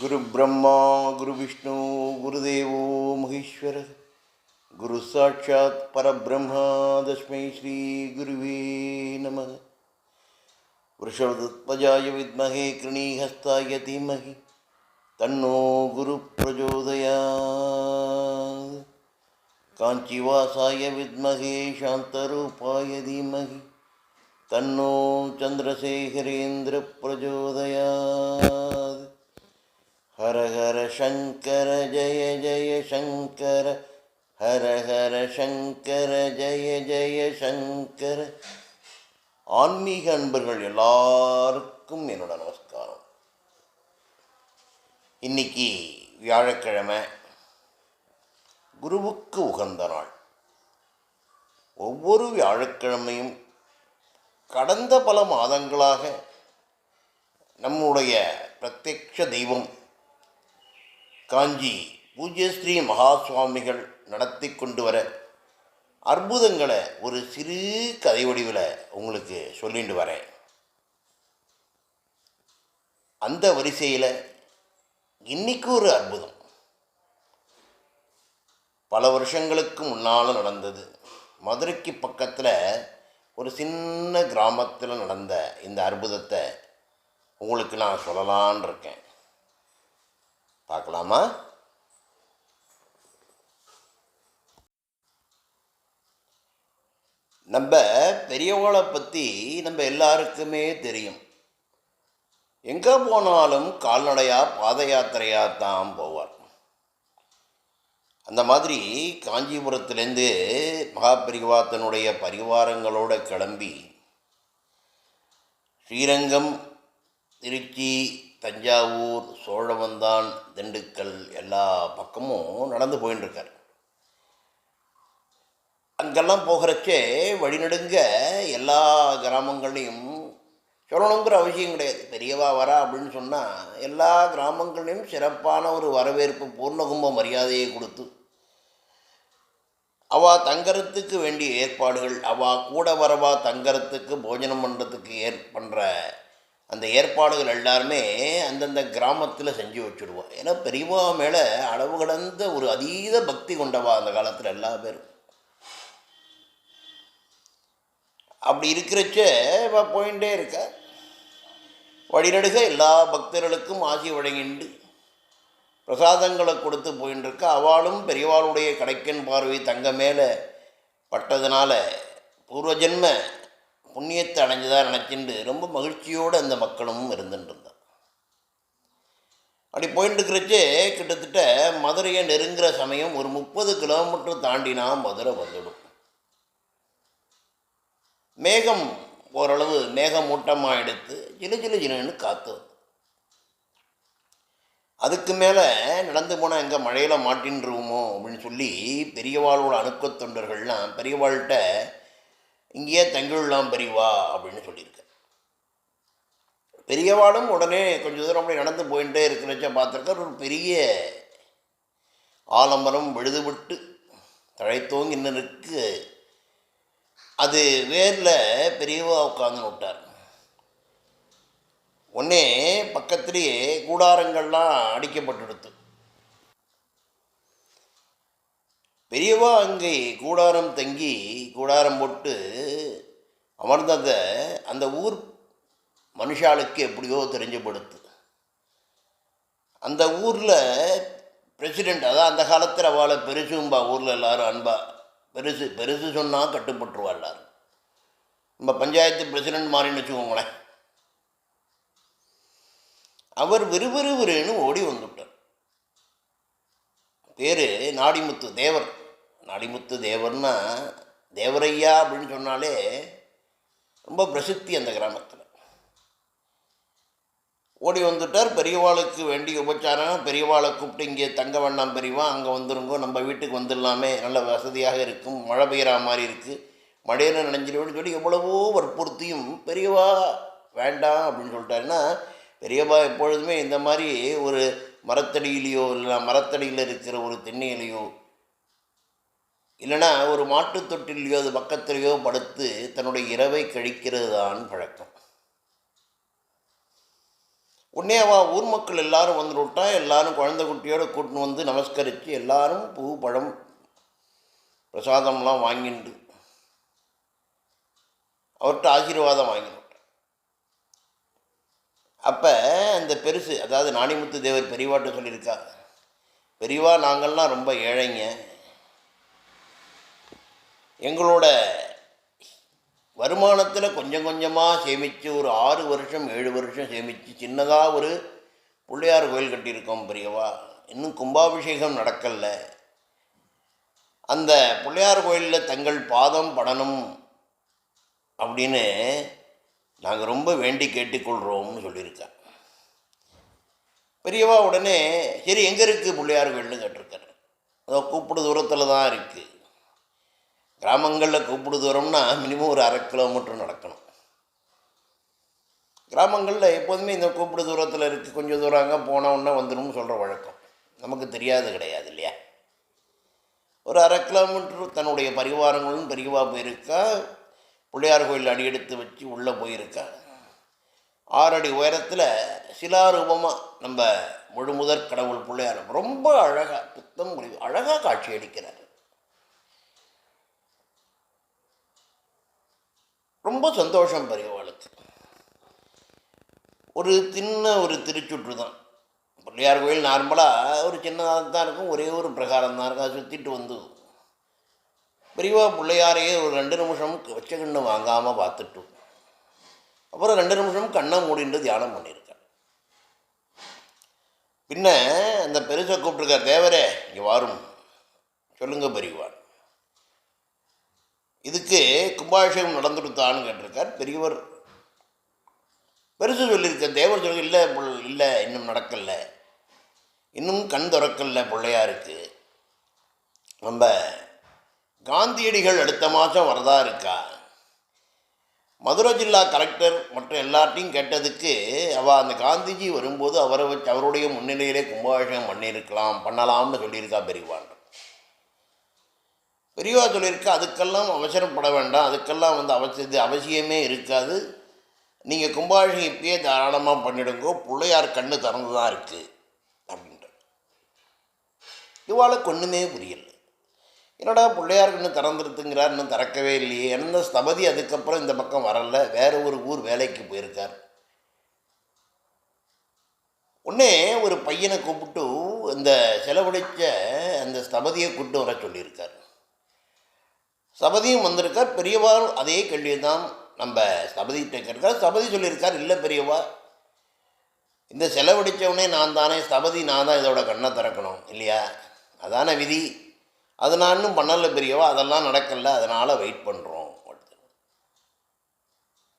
குரு பிரம்மா குரு விஷ்ணு குருதேவோ மகேஸ்வர. குரு சாட்சாத் பரபிரம்மா தஸ்மை ஸ்ரீ குருவே நம. ரிஷபத்வஜாய வித்மகே கிருணீஹஸ்தாய தீமகி. தன்னோ குரு பிரச்சோதயா காஞ்சிவாசாய வித்மகே சாந்தரூபாய தீமகி. தன்னோ சந்திரசேகரேந்திர பிரச்சோதயா ஹரஹர ஹர சங்கர ஜய ஜய சங்கர ஹர ஹர சங்கர ஜய ஜய சங்கர. ஆன்மீக அன்பர்கள் எல்லாருக்கும் என்னோட நமஸ்காரம். இன்னைக்கு வியாழக்கிழமை குருவுக்கு உகந்த நாள். ஒவ்வொரு வியாழக்கிழமையும் கடந்த பல மாதங்களாக நம்முடைய பிரத்யக்ஷ தெய்வம் காஞ்சி பூஜ்யஸ்ரீ மகா சுவாமிகள் நடத்தி கொண்டு வர அற்புதங்களை ஒரு சிறு கதை வடிவில் உங்களுக்கு சொல்லிட்டு வரேன். அந்த வரிசையில் இன்னைக்கு ஒரு அற்புதம். பல வருஷங்களுக்கு முன்னால் நடந்தது. மதுரைக்கு பக்கத்தில் ஒரு சின்ன கிராமத்தில் நடந்த இந்த அற்புதத்தை உங்களுக்கு நான் சொல்லலான் இருக்கேன். பார்க்கலாமா? நம்ம பெரியவங்களை பற்றி நம்ம எல்லாருக்குமே தெரியும். எங்கே போனாலும் கால்நடையாக பாத யாத்திரையாக தான் போவார். அந்த மாதிரி காஞ்சிபுரத்துலேருந்து மகாபரிவா தன்னுடைய பரிவாரங்களோட கிளம்பி ஸ்ரீரங்கம் திருச்சி தஞ்சாவூர் சோழவந்தான் திண்டுக்கல் எல்லா பக்கமும் நடந்து போயின்னு அங்கெல்லாம் போகிறச்சே வழிநடுங்க எல்லா கிராமங்களையும் சொல்லணுங்கிற அவசியம் கிடையாது. பெரியவா வரா அப்படின்னு சொன்னால் எல்லா கிராமங்களையும் சிறப்பான ஒரு வரவேற்பு பூர்ணகும்ப மரியாதையை கொடுத்து அவா தங்கறத்துக்கு வேண்டிய ஏற்பாடுகள் அவா கூட வரவா தங்கறத்துக்கு போஜனம் பண்ணுறதுக்கு ஏற் பண்ணுற அந்த ஏற்பாடுகள் எல்லாருமே அந்தந்த கிராமத்தில் செஞ்சு வச்சுடுவோம். ஏன்னா பெரியவா மேலே அளவு கடந்த ஒரு அதீத பக்தி கொண்டவா அந்த காலத்தில் எல்லா பேரும். அப்படி இருக்கிறச்ச இவ போயிட்டே இருக்க. வழிநடுக எல்லா பக்தர்களுக்கும் ஆசி வழங்கிண்டு பிரசாதங்களை கொடுத்து போயின்னு இருக்க அவளும் பெரியவாளுடைய கடைக்கன் பார்வை தங்க மேலே பட்டதுனால பூர்வஜன்ம புண்ணியத்தை அடைஞ்சதாக நினச்சிண்டு ரொம்ப மகிழ்ச்சியோடு அந்த மக்களும் இருந்துட்டு இருந்தான் அப்படி போயிட்டு இருக்கிறச்சே கிட்டத்தட்ட மதுரையை நெருங்குற சமயம் ஒரு முப்பது கிலோமீட்டர் தாண்டினா மதுரை வந்துடும். மேகம் ஓரளவு மேகமூட்டமாக எடுத்து ஜிலு ஜிலு ஜிலுன்னு காற்று அதுக்கு மேலே நடந்து போனால் எங்கே மழையில் மாட்டின்றுவோமோ அப்படின்னு சொல்லி பெரியவாளோட அணுக்கத் தொண்டர்கள்லாம் பெரியவாள்கிட்ட இங்கேயே தங்கிவிடலாம் பெரியவா அப்படின்னு சொல்லியிருக்க. பெரியவாளும் உடனே கொஞ்சம் தூரம் அப்படியே நடந்து போயிட்டே இருக்கிறச்ச பார்த்துருக்கார். ஒரு பெரிய ஆலமரம் விழுது விட்டு தழைத்தோங்கி நின்றுருக்கு அது வேரில் பெரியவா உட்காந்து விட்டார் உடனே பக்கத்துலேயே கூடாரங்கள்லாம் அடிக்கப்பட்டுடுத்து பெரியவா அங்கே கூடாரம் தங்கி கூடாரம் போட்டு அமர்ந்ததை அந்த ஊர் மனுஷாளுக்கு எப்படியோ தெரிஞ்சப்படுத்து. அந்த ஊரில் பிரசிடெண்ட் அதான் அந்த காலத்தில் அவளை பெருசும்பா ஊரில் எல்லாரும் அன்பா. பெருசு பெருசு சொன்னால் கட்டுப்பட்டுருவா எல்லாரும் நம்ம பஞ்சாயத்து பிரசிடெண்ட் மாறின்னு வச்சுக்கோங்களேன். அவர் விறுவிறுவிறுன்னு ஓடி வந்துவிட்டார் பேர் நாடிமுத்து தேவர். நாடிமுத்து தேவர்னா தேவரையா அப்படின்னு சொன்னாலே ரொம்ப பிரசித்தி அந்த கிராமத்தில். ஓடி வந்துட்டார். பெரியவாளுக்கு வேண்டிய உபச்சாரம். பெரியவாளை கூப்பிட்டு இங்கே தங்க வேண்டாம் பெரியவா அங்கே வந்துருங்கோ நம்ம வீட்டுக்கு வந்துடலாமே நல்ல வசதியாக இருக்கும் மழை பெய்கிற மாதிரி இருக்குது மழையில நினைஞ்சிடுவேன்னு சொல்லி எவ்வளவோ வற்புறுத்தியும் பெரியவா வேண்டாம் அப்படின்னு சொல்லிட்டாருன்னா பெரியவா எப்பொழுதுமே இந்த மாதிரி ஒரு மரத்தடியிலையோ இல்லை மரத்தடியில் இருக்கிற ஒரு தென்னையிலையோ இல்லைன்னா ஒரு மாட்டுத் தொட்டிலையோ அது பக்கத்துலேயோ படுத்து தன்னுடைய இரவை கழிக்கிறது தான் பழக்கம். உடனே அவள் ஊர் மக்கள் எல்லாரும் வந்து விட்டா எல்லாரும் குழந்தை குட்டியோட கூட்டின்னு வந்து நமஸ்கரித்து எல்லாரும் பூ பழம் பிரசாதம்லாம் வாங்கிண்டு அவர்கிட்ட ஆசீர்வாதம் வாங்கினோம். அப்போ அந்த பெருசு அதாவது நாணிமுத்து தேவர் பெரியவாட்ட சொல்லியிருக்கா. பெரியவா நாங்கள்லாம் ரொம்ப ஏழைங்க. எங்களோட வருமானத்தில் கொஞ்சம் கொஞ்சமாக சேமித்து ஒரு ஆறு வருஷம் ஏழு வருஷம் சேமித்து சின்னதாக ஒரு பிள்ளையார் கோயில் கட்டியிருக்கோம் பெரியவா. இன்னும் கும்பாபிஷேகம் நடக்கலை. அந்த பிள்ளையார் கோயிலில் தங்கள் பாதம் படணும் அப்படின்னு நாங்கள் ரொம்ப வேண்டி கேட்டுக்கொள்கிறோம்னு சொல்லியிருக்கேன் பெரியவா உடனே சரி எங்கே இருக்குது பிள்ளையார் வேணும்னு கேட்டிருக்காரு. அதோ கூப்பிடு தூரத்தில் தான் இருக்குது கிராமங்களில் கூப்பிடு தூரம்னா மினிமம் ஒரு அரை கிலோமீட்டர் நடக்கணும். கிராமங்களில் எப்போதுமே இந்த கூப்பிடு தூரத்தில் இருக்குது கொஞ்சம் தூரம் அங்கே போன உடனே வந்துடும் சொல்கிற வழக்கம். நமக்கு தெரியாது கிடையாது இல்லையா? ஒரு அரை கிலோமீட்டர் தன்னுடைய பரிவாரங்களும் பெரியவா போயிருக்கா. பிள்ளையார் கோயில் அடி எடுத்து வச்சு உள்ளே போயிருக்கா ஆறடி உயரத்தில் சிலாரூபமாக நம்ம முழுமுதற் கடவுள் பிள்ளையார். ரொம்ப அழகாக புத்தம் முடிவு அழகாக காட்சி அளிக்கிறார். ரொம்ப சந்தோஷம் பெரியவாளுக்கு ஒரு சின்ன ஒரு திருச்சுற்று தான். பிள்ளையார் கோயில் நார்மலாக ஒரு சின்னதாக தான் இருக்கும் ஒரே ஒரு பிரகாரம் தான் இருக்கும் அதை சுற்றிட்டு வந்து பெரியவா பிள்ளையாரையே ஒரு ரெண்டு நிமிஷம் வச்ச கண்ணு வாங்காமல் பார்த்துட்டு. அப்புறம் ரெண்டு நிமிஷம் கண்ணை மூடிட்டு தியானம் பண்ணியிருக்கார் பின்ன அந்த பெருசை கூப்பிட்டுருக்கார் தேவரே இங்கே வாரும். சொல்லுங்க பெரியவான் இதுக்கு கும்பாபிஷேகம் நடந்துடுத்தான்னு கேட்டிருக்கார் பெரியவர். பெருசு சொல்லியிருக்க தேவர் சொல்லி இல்லை இல்லை இன்னும் நடக்கலை. இன்னும் கண் திறக்கல பிள்ளையாருக்கு. நம்ம காந்தியடிகள் அடுத்த மாதம் வரதா இருக்கா? மதுரை ஜில்லா கலெக்டர் மற்றும் எல்லார்ட்டையும் கேட்டதுக்கு அவள் அந்த காந்திஜி வரும்போது அவரை வச்சு அவருடைய முன்னிலையிலே கும்பாபிஷேகம் பண்ணியிருக்கலாம் பண்ணலாம்னு சொல்லியிருக்கா பெரியவான் பெரியவா சொல்லியிருக்கா அதுக்கெல்லாம் அவசரப்பட வேண்டாம் அதுக்கெல்லாம் வந்து அவசிய இது அவசியமே இருக்காது. நீங்கள் கும்பாபிஷேகம் இப்பயே தாராளமாக பண்ணிடுங்கோ பிள்ளையார் கண்ணு திறந்து தான் இருக்குது அப்படின்ற இவாளுக்கு ஒன்றுமே புரியல. என்னடா பிள்ளையார் இன்னும் திறந்துருத்துங்கிறார் இன்னும் திறக்கவே இல்லையே. என்ன ஸ்தபதி அதுக்கப்புறம் இந்த பக்கம் வரல வேற ஒரு ஊர் வேலைக்கு போயிருக்கார். உடனே ஒரு பையனை கூப்பிட்டு இந்த செலவழித்த அந்த ஸ்தபதியை கூப்பிட்டு வர சொல்லியிருக்கார். சபதியும் வந்திருக்கார் பெரியவாரும் அதே கேள்வியை தான் நம்ம சபதிகிட்ட கேட்கிறார். சபதி சொல்லியிருக்கார் இல்லை பெரியவா இந்த செலவழித்தவனே நான் தானே சபதி நான் தான் இதோட கண்ணை திறக்கணும் இல்லையா? அதான விதி. அது நான் இன்னும் பண்ணலை பெரியவா அதெல்லாம் நடக்கல அதனால் வெயிட் பண்ணுறோம்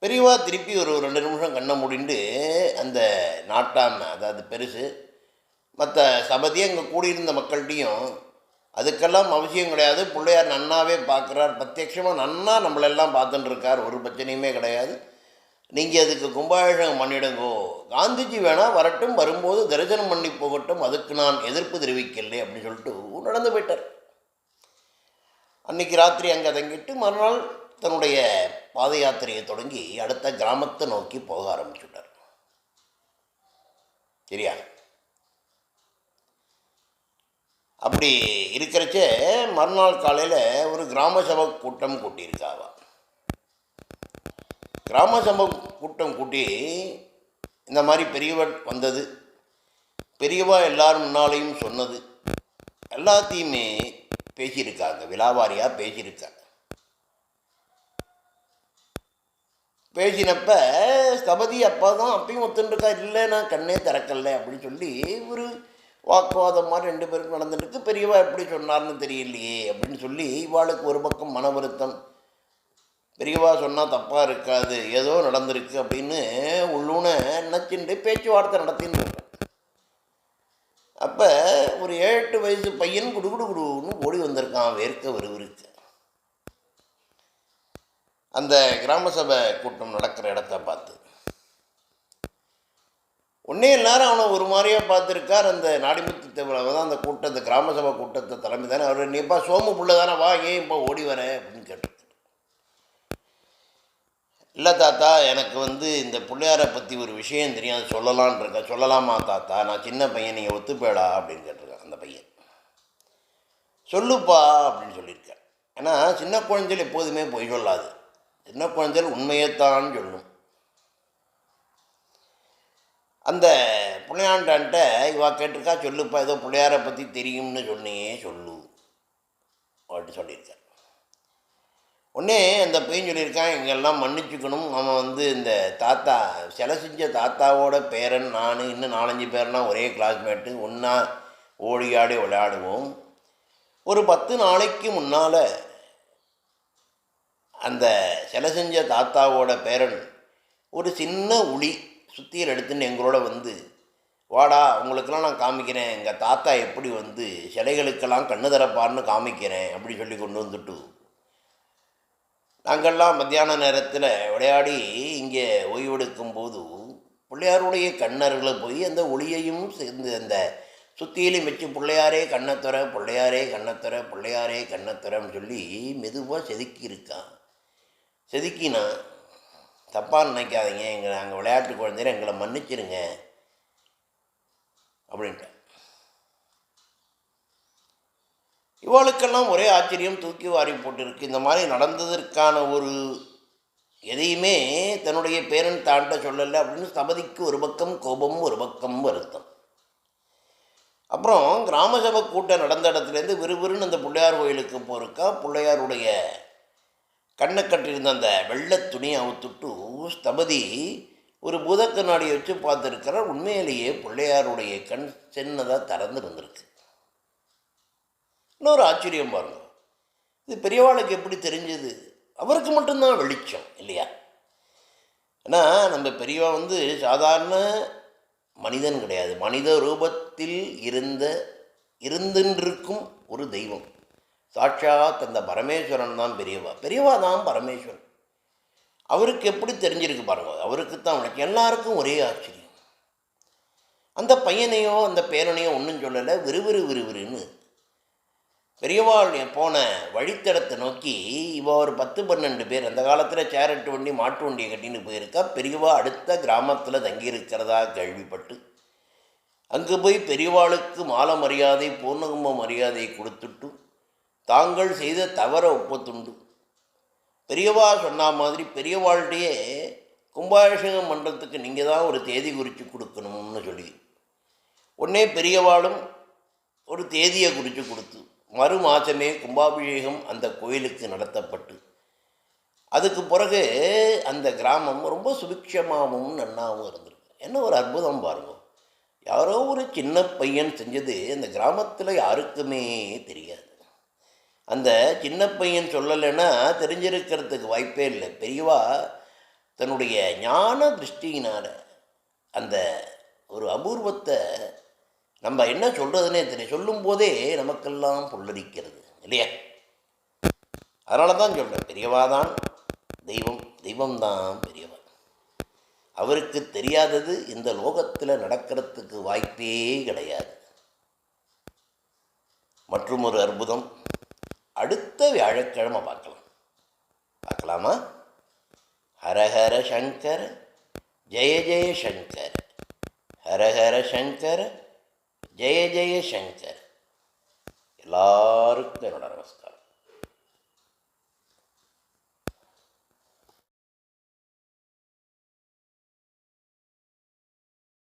பெரியவா திருப்பி ஒரு ரெண்டு நிமிஷம் கண்ணை முடிண்டு அந்த நாட்டாம அதாவது பெருசு மற்ற சபதியும் அங்கே கூடியிருந்த மக்கள்கிட்டையும் அதுக்கெல்லாம் அவசியம் கிடையாது. பிள்ளையார் நன்னாவே பார்க்குறார். பிரத்யட்சமாக நன்னா நம்மளெல்லாம் பார்த்துட்டுருக்கார் ஒரு பிரச்சனையுமே கிடையாது. நீங்கள் அதுக்கு கும்பாபிஷேகம் பண்ணிடுங்கோ. காந்திஜி வேணால் வரட்டும் வரும்போது தரிசனம் பண்ணி போகட்டும். அதுக்கு நான் எதிர்ப்பு தெரிவிக்கலை அப்படின்னு சொல்லிட்டு நடந்து போயிட்டார். அன்னைக்கு ராத்திரி அங்கே தங்கிட்டு மறுநாள் தன்னுடைய பாத யாத்திரையை தொடங்கி அடுத்த கிராமத்தை நோக்கி போக ஆரம்பிச்சுட்டார். சரியா? அப்படி இருக்கிறச்சே மறுநாள் காலையில் ஒரு கிராம சபை கூட்டம் கூட்டியிருக்காவா? கிராம சபை கூட்டம் கூட்டி இந்த மாதிரி பெரியவர் வந்தது. பெரியவா எல்லாரும் முன்னாலையும் சொன்னது. எல்லாத்தையுமே பேசியிருக்காங்க விலாவாரியாக பேசியிருக்காங்க. பேசினப்ப ஸ்தபதி அப்போ தான் அப்பயும் ஒத்துருக்கா இல்லை நான் கண்ணே திறக்கல அப்படின்னு சொல்லி ஒரு வாக்குவாதம் மாதிரி ரெண்டு பேருக்கும் நடந்துருக்கு பெரியவா எப்படி சொன்னார்னு தெரியலையே அப்படின்னு சொல்லி இவாளுக்கு ஒரு பக்கம் மன வருத்தம். பெரியவா சொன்னால் தப்பாக இருக்காது ஏதோ நடந்திருக்கு அப்படின்னு உள்ளூன நினச்சிண்டு பேச்சுவார்த்தை நடத்தின்னு இருக்கேன் அப்போ ஒரு ஏழு எட்டு வயசு பையன் குடுகுடு குடுன்னு ஓடி வந்திருக்கான் வேர்க்க வருவருக்கு அந்த கிராம சபை கூட்டம் நடக்கிற இடத்த பார்த்து. உடனே எல்லாரும் அவனை ஒரு மாதிரியாக பார்த்துருக்கார் அந்த நாடிமுத்து தேவர். தான் அந்த கூட்டத்தை கிராம சபை கூட்டத்தை தலைமை தானே. அவர் நீப்பா சோமு புள்ள தானே வா ஏன் இப்போ ஓடி வரேன் அப்படின்னு கேட்டிருக்காரு இல்லை தாத்தா எனக்கு வந்து இந்த பிள்ளையாரை பற்றி ஒரு விஷயம் தெரியும். அது சொல்லலான் இருக்க. சொல்லலாமா தாத்தா? நான் சின்ன பையன். நீங்கள் ஒத்துப்பேடா? அப்படின்னு கேட்டிருக்கேன் அந்த பையன். சொல்லுப்பா அப்படின்னு சொல்லியிருக்கேன் ஏன்னா சின்ன குழந்தைகள் எப்போதுமே பொய் சொல்லாது. சின்ன குழந்தைகள் உண்மையைத்தான் சொல்லும். அந்த பிள்ளையாண்டான்ட்ட இவா கேட்டிருக்கா சொல்லுப்பா. ஏதோ பிள்ளையாரை பற்றி தெரியும்னு சொன்னியே சொல்லு அப்படின்னு சொல்லியிருக்கார். உடனே அந்த பையன் சொல்லியிருக்கான் இங்கெல்லாம் மன்னிச்சுக்கணும். அவன் வந்து இந்த தாத்தா சிலை செஞ்ச தாத்தாவோட பேரன் நான் இன்னும் நாலஞ்சு பேர்லாம் ஒரே கிளாஸ்மேட்டு ஒன்றா ஓடி ஆடி விளையாடுவோம். ஒரு பத்து நாளைக்கு முன்னால் அந்த சிலை செஞ்ச தாத்தாவோட பேரன் ஒரு சின்ன உளி சுத்தியில் எடுத்துன்னு எங்களோட வந்து வாடா உங்களுக்கெல்லாம் நான் காமிக்கிறேன். எங்கள் தாத்தா எப்படி வந்து சிலைகளுக்கெல்லாம் கண்ணு தரப்பார்னு காமிக்கிறேன். அப்படி சொல்லி கொண்டு வந்துட்டு நாங்கள்லாம் மத்தியான நேரத்தில் விளையாடி இங்கே ஓய்வெடுக்கும் போது பிள்ளையாருடைய கண்ணர்களை போய் அந்த ஒளியையும் சேர்ந்து அந்த சுத்தியிலும் வச்சு பிள்ளையாரே கண்ணத்துற பிள்ளையாரே கண்ணத்துற பிள்ளையாரே கண்ணத்துறன்னு சொல்லி மெதுவாக செதுக்கியிருக்கான் செதுக்கினா தப்பாக நினைக்காதீங்க எங்களை நாங்கள் விளையாட்டு குழந்தைய எங்களை மன்னிச்சிருங்க அப்படின்ட்டு. இவளுக்கெல்லாம் ஒரே ஆச்சரியம் தூக்கி வாரி போட்டிருக்கு. இந்த மாதிரி நடந்ததற்கான ஒரு எதையுமே தன்னுடைய பேரன் தாண்ட சொல்லலை அப்படின்னு சபதிக்கு ஒரு பக்கம் கோபமும் ஒரு பக்கம் வருத்தம். அப்புறம் கிராம சபை கூட்டம் நடந்த இடத்துலேருந்து விறுவிறுன்னு அந்த பிள்ளையார் கோயிலுக்கு போகிறக்கா பிள்ளையாருடைய கண்ணை கட்டியிருந்த அந்த வெள்ளை துணியை அவுத்துட்டு ஸ்தபதி ஒரு பூத கண்ணாடியை வச்சு பார்த்துருக்கிறார். உண்மையிலேயே பிள்ளையாருடைய கண் சின்னதாக திறந்து இருந்திருக்கு இன்னொரு ஆச்சரியம் பாருங்க. இது பெரியவாளுக்கு எப்படி தெரிஞ்சது? அவருக்கு மட்டும்தான் வெளிச்சம் இல்லையா? ஏன்னா நம்ம பெரியவா வந்து சாதாரண மனிதன் கிடையாது. மனித ரூபத்தில் இருந்த இருந்துன்றிருக்கும் ஒரு தெய்வம். சாட்சாத் அந்த பரமேஸ்வரன் தான் பெரியவா. பெரியவா தான் பரமேஸ்வரன். அவருக்கு எப்படி தெரிஞ்சிருக்கு பாருங்க. அவருக்கு தான் உனக்கு எல்லாருக்கும் ஒரே ஆச்சரியம். அந்த பையனையோ அந்த பேரனையோ ஒன்றும் சொல்லலை. விறுவிறு விறுவிறுன்னு பெரியவாள் போன வழித்தடத்தை நோக்கி இவள் ஒரு பத்து பன்னெண்டு பேர் அந்த காலத்தில் சேரட்டு வண்டி மாட்டு வண்டியை கட்டின்னு போயிருக்கா. பெரியவா அடுத்த கிராமத்தில் தங்கியிருக்கிறதா கேள்விப்பட்டு அங்கே போய் பெரியவாளுக்கு மாலை மரியாதை பூர்ணகும்ப மரியாதை கொடுத்துட்டு தாங்கள் செய்த தவற ஒப்பத்துண்டு. பெரியவா சொன்ன மாதிரி பெரியவாள்கிட்டயே கும்பாபிஷேகம் மன்றத்துக்கு நீங்கள் தான் ஒரு தேதி குறித்து கொடுக்கணும்னு சொல்லி உடனே பெரியவாளும் ஒரு தேதியை குறித்து கொடுத்து மறு மாதமே கும்பாபிஷேகம் அந்த கோயிலுக்கு நடத்தப்பட்டு. அதுக்கு பிறகு அந்த கிராமம் ரொம்ப சுபிக்ஷமாகவும் நன்னாகவும் இருந்திருக்கு. என்ன ஒரு அற்புதம் பாருங்க. யாரோ ஒரு சின்ன பையன் செஞ்சது அந்த கிராமத்தில் யாருக்குமே தெரியாது. அந்த சின்ன பையன் சொல்லலைன்னா தெரிஞ்சிருக்கிறதுக்கு வாய்ப்பே இல்லை. பெரியவா தன்னுடைய ஞான திருஷ்டியினால் அந்த ஒரு அபூர்வத்தை நம்ம என்ன சொல்கிறதுனே தெரியும் சொல்லும்போதே நமக்கெல்லாம் புல்லரிக்கிறது இல்லையா? அதனால தான் சொல்கிறேன் பெரியவா தான் தெய்வம் தெய்வம்தான் பெரியவா அவருக்கு தெரியாதது இந்த லோகத்தில் நடக்கிறதுக்கு வாய்ப்பே கிடையாது. மற்றும் ஒரு அற்புதம் அடுத்த வியாழக்கிழமை பார்க்கலாம். பார்க்கலாமா? ஹரஹர சங்கர் ஜெய ஜெய சங்கர் ஹரஹர சங்கர் ஜெய ஜெய சங்கர். எல்லாருக்கும் என்னோட நமஸ்காரம்